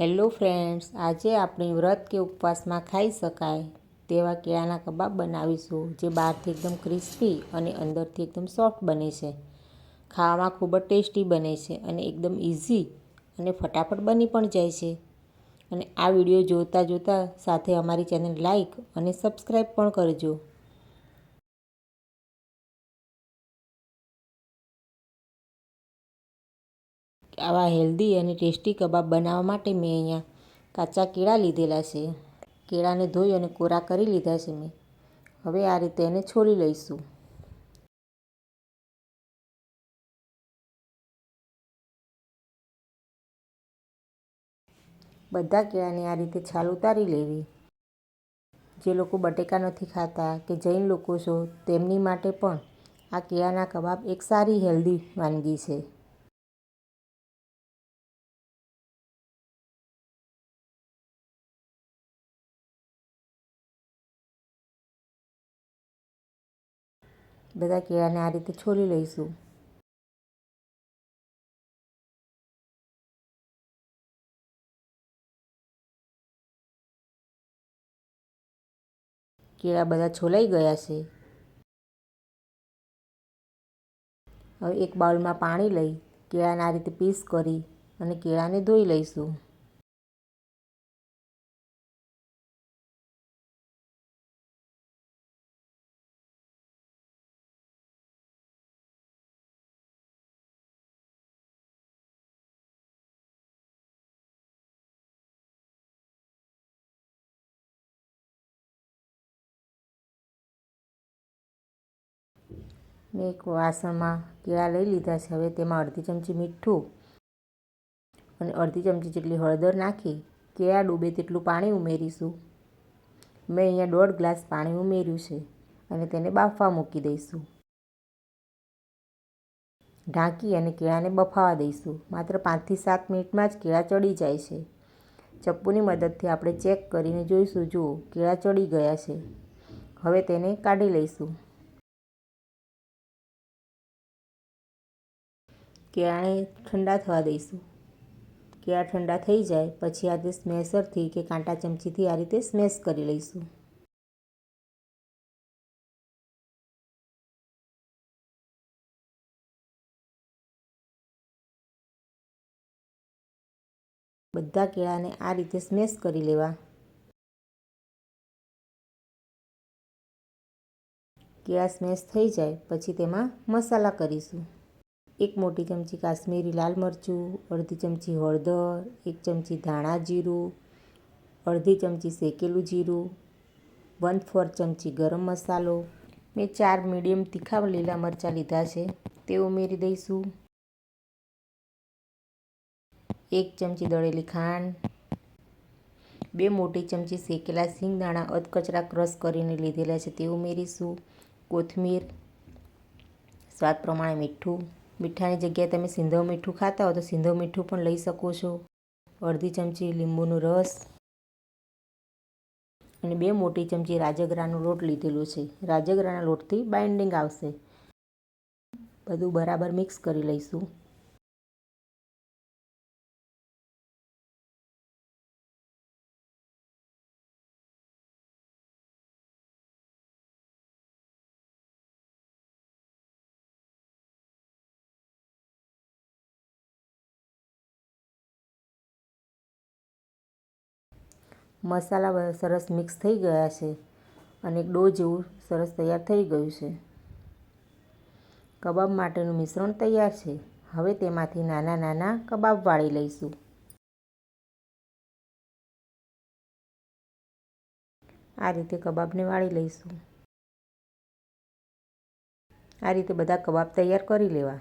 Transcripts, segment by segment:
Hello friends, આજે આપણી વ્રત કે ઉપવાસમાં ખાઈ શકાય તેવા કેળાના કબાબ બનાવીશું, જે બહારથી એકદમ ક્રિસ્પી અને અંદરથી એકદમ સોફ્ટ બને છે. ખાવામાં ખૂબ જ ટેસ્ટી બને છે અને એકદમ ઇઝી અને ફટાફટ બની પણ જાય છે. અને આ વીડિયો જોતાં જોતાં સાથે અમારી ચેનલ લાઈક અને સબસ્ક્રાઈબ પણ કરજો. આવા હેલ્ધી અને ટેસ્ટી કબાબ બનાવવા માટે મેં અહીંયા કાચા કેળા લીધેલા છે. કેળાને ધોઈ અને કોરા કરી લીધા છે મેં. હવે આ રીતે એને છોલી લઈશું. બધા કેળાને આ રીતે છાલ ઉતારી લેવી. જે લોકો બટેકા નથી ખાતા કે જૈન લોકો છો, તેમની માટે પણ આ કેળાના કબાબ એક સારી હેલ્ધી વાનગી છે. બધા કેળાને આ રીતે છોલી લઈશું. કેળા બધા છોલાઈ ગયા છે. હવે એક બાઉલમાં પાણી લઈ કેળાને આ રીતે પીસ કરી અને કેળાને ધોઈ લઈશું. મેં એક વાસણમાં કેળા લઈ લીધા છે. હવે તેમાં અડધી ચમચી મીઠું અને અડધી ચમચી જેટલી હળદર નાખી, કેળા ડૂબે તેટલું પાણી ઉમેરીશું. મેં અહીંયા દોઢ ગ્લાસ પાણી ઉમેર્યું છે અને તેને બાફવા મૂકી દઈશું. ઢાંકી અને કેળાને બફાવા દઈશું. માત્ર પાંચથી સાત મિનિટમાં જ કેળા ચડી જાય છે. ચપ્પુની મદદથી આપણે ચેક કરીને જોઈશું, જુઓ, કેળા ચડી ગયા છે. હવે તેને કાઢી લઈશું. કેળાને ઠંડા થવા દઈશું. કેળા ઠંડા થઈ જાય, પછી આ રીતે સ્મેશરથી કે કાંટા ચમચીથી આ રીતે સ્મેશ કરી લઈશું. બધા કેળાને આ રીતે સ્મેશ કરી લેવા. કેળા સ્મેશ થઈ જાય, પછી તેમાં મસાલા કરીશું. એક મોટી ચમચી કાશ્મીરી લાલ મરચું, અડધી ચમચી હળદર, એક ચમચી ધાણા જીરું, અડધી ચમચી શેકેલું જીરું વન ફોર ચમચી ગરમ મસાલો, મેં ચાર મીડિયમ તીખા લીલા મરચાં લીધા છે, તે ઉમેરી દઈશું. એક ચમચી દળેલી ખાંડ, બે મોટી ચમચી શેકેલા સિંગદાણા અધકચરા ક્રશ કરીને લીધેલા છે, તે ઉમેરીશું. કોથમીર, સ્વાદ પ્રમાણે મીઠું મીઠાની જગ્યાએ તમે સિંધવ મીઠું ખાતા હો તો સિંધવ મીઠું પણ લઈ શકો છો. અડધી ચમચી લીંબુનો રસ અને બે મોટી ચમચી રાજગરાનો લોટ લીધેલો છે. રાજગરાના લોટથી બાઇન્ડિંગ આવશે. બધું બરાબર મિક્સ કરી લઈશું. મસાલા સરસ મિક્સ થઈ ગયા છે અને ડો જેવું સરસ તૈયાર થઈ ગયું છે. કબાબ માટેનું મિશ્રણ તૈયાર છે. હવે તેમાંથી નાના નાના કબાબ વાળી લઈશું. આ રીતે કબાબને વાળી લઈશું. આ રીતે બધા કબાબ તૈયાર કરી લેવા.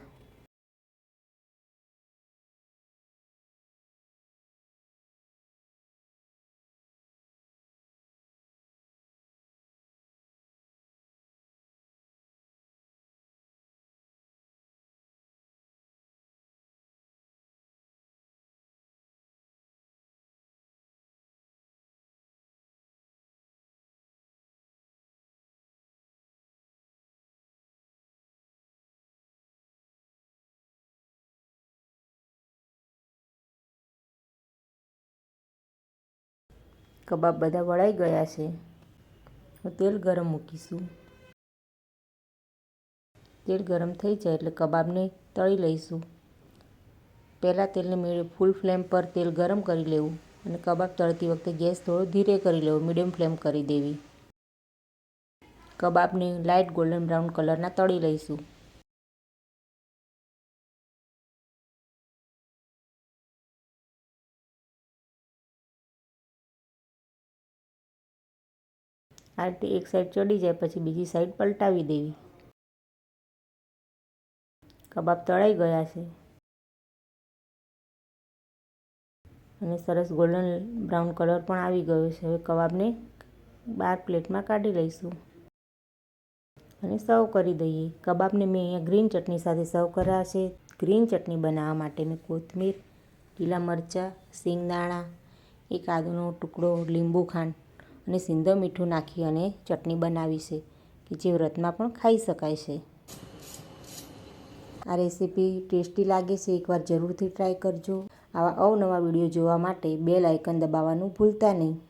કબાબ બધા વળાઈ ગયા છે. તેલ ગરમ મૂકીશું તેલ ગરમ થઈ જાય એટલે કબાબને તળી લઈશું. પહેલાં તેલને મેળે ફૂલ ફ્લેમ પર તેલ ગરમ કરી લેવું અને કબાબ તળતી વખતે ગેસ થોડો ધીરે કરી લેવો, મીડિયમ ફ્લેમ કરી દેવી. કબાબને લાઇટ ગોલ્ડન બ્રાઉન કલરના તળી લઈશું. આ રીતે એક સાઈડ ચડી જાય, પછી બીજી સાઈડ પલટાવી દેવી. કબાબ તળાઈ ગયા છે. અને સરસ ગોલ્ડન બ્રાઉન કલર પણ આવી ગયો છે. હવે કબાબને બાર પ્લેટમાં કાઢી લઈશું. અને સર્વ કરી દઈએ. કબાબને મેં અહીંયા ગ્રીન ચટણી સાથે સર્વ કર્યા છે. ગ્રીન ચટણી બનાવવા માટે મેં કોથમીર લીલા મરચાં, સિંગદાણા, એક આદુનો ટુકડો લીંબુ ખાંડ અને સિંધો મીઠું નાખી અને ચટણી બનાવી છે, કે જે વ્રતમાં પણ ખાઈ શકાય છે. આ રેસીપી ટેસ્ટી લાગે છે, એકવાર જરૂરથી ટ્રાય કરજો. આવા અવનવા વીડિયો જોવા માટે બેલ આઇકન દબાવવાનું ભૂલતા નહીં.